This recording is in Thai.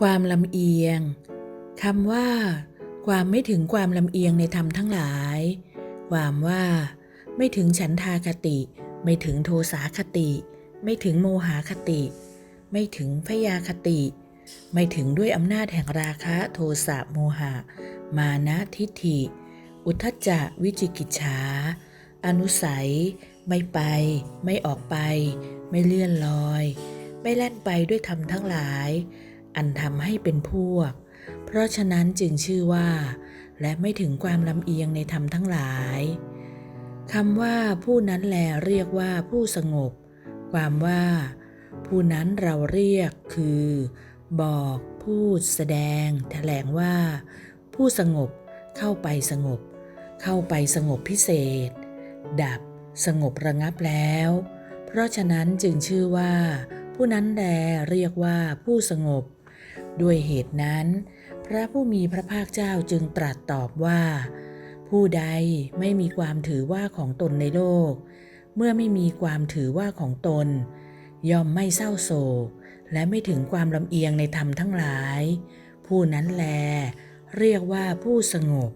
ความลำเอียงคำว่า ความไม่ถึงความลำเอียงในธรรมทั้งหลาย ความว่า ไม่ถึงฉันทาคติ ไม่ถึงโทสาคติ ไม่ถึงโมหาคติ ไม่ถึงพยาคติ ไม่ถึงด้วยอำนาจแห่งราคะโทสะโมหะ มานะทิฏฐิ อุทธจจะวิจิกิจฉาอนุสัย ไม่ไป ไม่ออกไป ไม่เลื่อนลอย ไม่แล่นไปด้วยธรรมทั้งหลาย อันทำให้เป็นพวก เพราะฉะนั้นจึงชื่อว่า และไม่ถึงความลำเอียงในธรรมทั้งหลายคำว่าผู้นั้นแลเรียกว่าผู้สงบ ความว่า ผู้นั้นเราเรียกคือ บอกพูดแสดง แถลงว่า ผู้สงบเข้าไปสงบ เข้าไปสงบพิเศษ ดับสงบระงับแล้ว เพราะฉะนั้นจึงชื่อว่า ผู้นั้นแลเรียกว่าผู้สงบ ด้วยเหตุนั้น พระผู้มีพระภาคเจ้าจึงตรัสตอบว่า ผู้ใดไม่มีความถือว่าของตนในโลก เมื่อไม่มีความถือว่าของตน ย่อมไม่เศร้าโศก และไม่ถึงความลำเอียงในธรรมทั้งหลาย ผู้นั้นแล เรียกว่าผู้สงบ